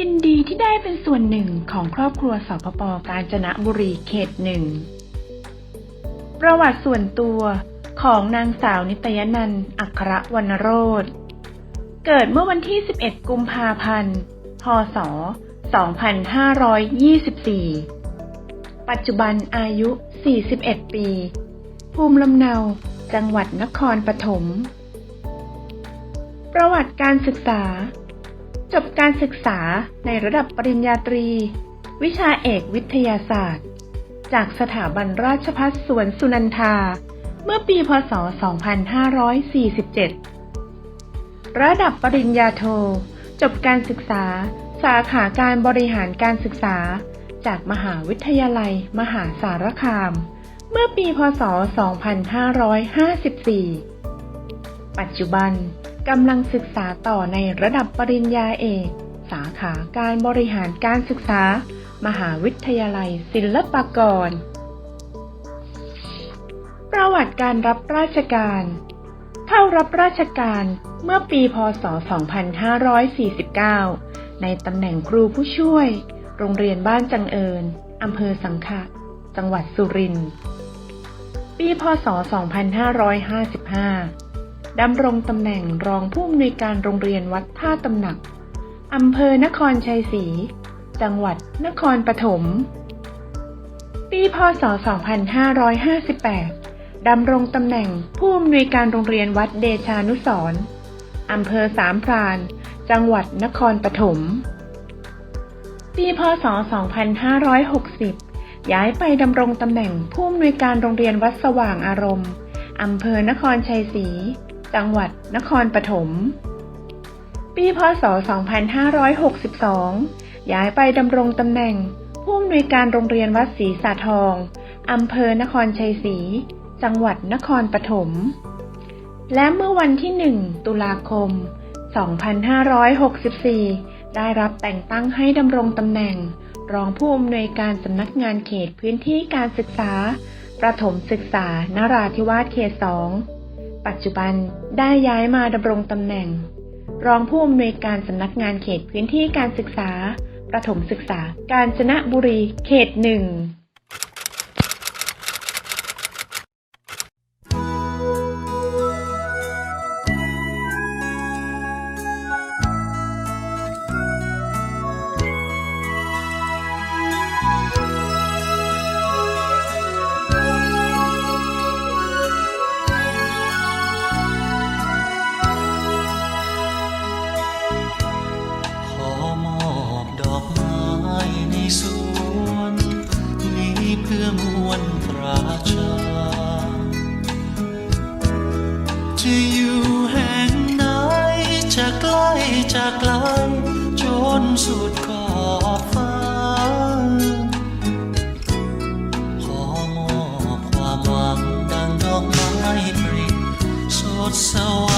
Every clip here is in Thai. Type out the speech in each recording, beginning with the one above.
ยินดีที่ได้เป็นส่วนหนึ่งของครอบครัวสปปกาญจนบุรีเขตหนึ่ง ประวัติส่วนตัวของนางสาวนิตยนันอัครวรรณโรธเกิดเมื่อวันที่ 11 กุมภาพันธ์ พศ 2524 ปัจจุบันอายุ 41 ปี ภูมิลำเนา จังหวัดนครปฐม ประวัติการศึกษา จบการศึกษาในระดับปริญญาตรี วิชาเอกวิทยาศาสตร์ จากสถาบันราชภัฏสวนสุนันทา เมื่อปีพศ 2547 ระดับปริญญาโท จบการศึกษา สาขาการบริหารการศึกษา จากมหาวิทยาลัย มหาสารคาม เมื่อปีพศ 2554 ปัจจุบัน กำลังศึกษาต่อในระดับปริญญาเอก สาขาการบริหารการศึกษา มหาวิทยาลัยศิลปากร ประวัติการรับราชการ เข้ารับราชการเมื่อปีพศ 2549 ในตำแหน่งครูผู้ช่วย โรงเรียนบ้านจังเอิญอำเภอสังขะ จังหวัดสุรินทร์ ปีพศ 2555 ดำรงตำแหน่งรองผู้อำนวยการโรงเรียนวัดท่าตำหนัก อำเภอนครชัยศรี จังหวัดนครปฐม ปีพศ 2558 ดำรงตำแหน่งผู้อำนวยการโรงเรียนวัดเดชานุสรอำเภอสามพราน จังหวัดนครปฐม ปีพศ 2560 ย้ายไปดำรงตำแหน่งผู้อำนวยการโรงเรียนวัดสว่างอารมณ์อำเภอนครชัยศรี จังหวัดนครปฐม ปีพศ 2562 ย้ายไปดำรงตำแหน่ง ผู้อำนวยการโรงเรียนวัดศรีสาทองอำเภอนครชัยศรี จังหวัดนครปฐม และเมื่อวันที่ 1 ตุลาคม 2564 ได้รับแต่งตั้งให้ดำรงตำแหน่ง รองผู้อำนวยการสำนักงานเขตพื้นที่การศึกษา ประถมศึกษานราธิวาสเขต 2 ปัจจุบันได้ย้ายมาดำรงตำแหน่ง รองผู้อำนวยการสำนักงานเขตพื้นที่การศึกษา ประถมศึกษา กาญจนบุรี เขตหนึ่ง จะอยู่แห่งไหน จะใกล้จะไกลจนสุดขอบฟ้า ขอมอบความหวังดังดอกไม้ปริสดสว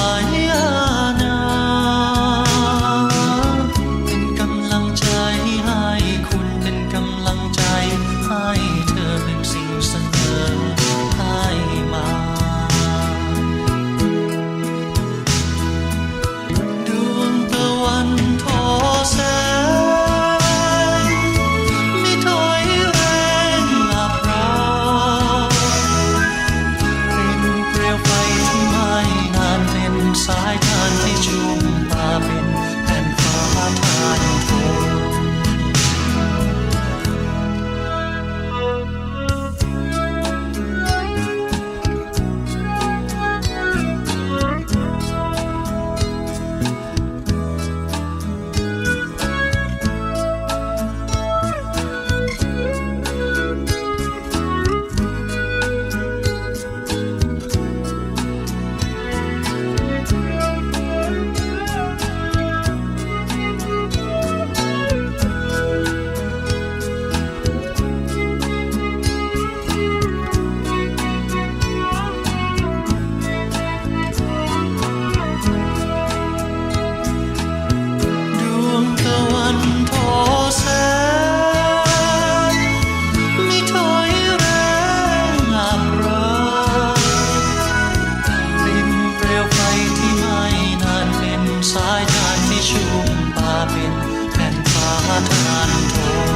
ชุ่มป่าเป็นแผ่นฟ้าทานโท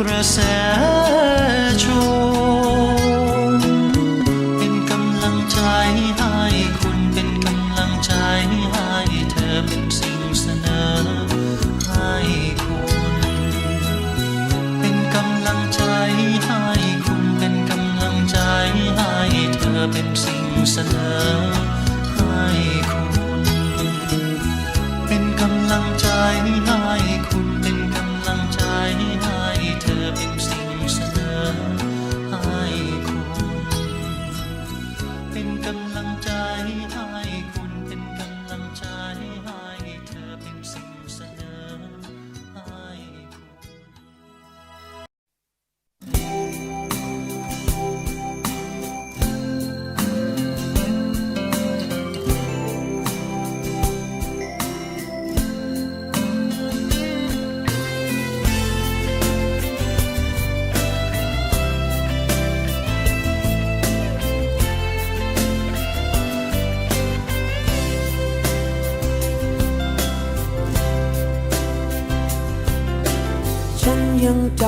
กระแสชมเป็นกำลังใจให้คุณเป็นกำลังใจให้เธอเป็นสิ่งเสนอให้คุณเป็นกำลังใจให้คุณเป็นกำลังใจให้เธอเป็นสิ่งเสนอให้คุณเป็นกำลังใจให้คุณ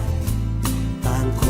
่า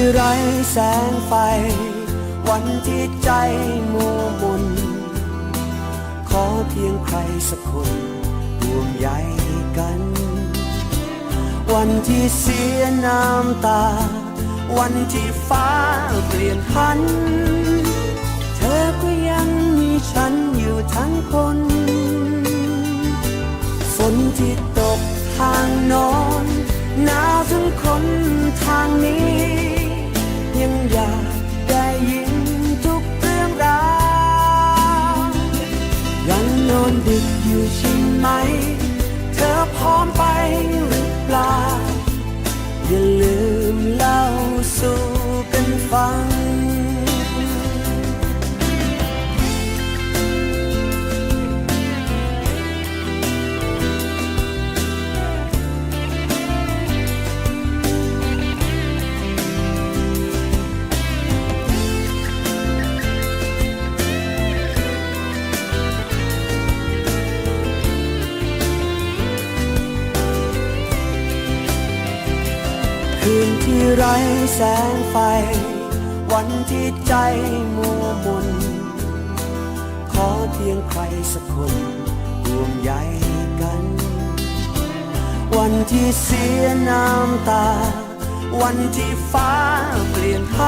ที่ไร้แสงไฟ วันที่ใจมัวมนขอเพียงใครสักคนห่วงใยกัน วันที่เสียน้ำตา วันที่ฟ้าเปลี่ยนพัน เธอก็ยังมีฉันอยู่ทั้งคนฝนที่ตกทางโนอนหนาวถึงคนทางนี้ เธอพร้อมไปหรือเปล่า อย่าลืมเล่าสู่กันฟัง ที่ไร้แสงไฟ วันที่ใจมัวมน ขอเพียงใครสักคนห่วงใยกัน วันที่เสียน้ำตา วันที่ฟ้าเปลี่ยนพัน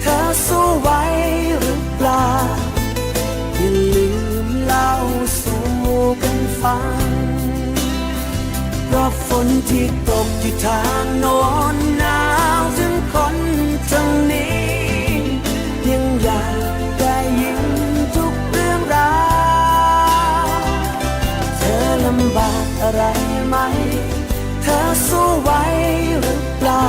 เธอสู้ไหวหรือเปล่า อย่าลืมเล่าสู่กันฟัง เพราะฝนที่ตกอยู่ทางโน้นหนาวถึงคนทางนี้ ยังอยากได้ยินทุกเรื่องราวเธอลำบากอะไรไหม เธอสู้ไหวหรือเปล่า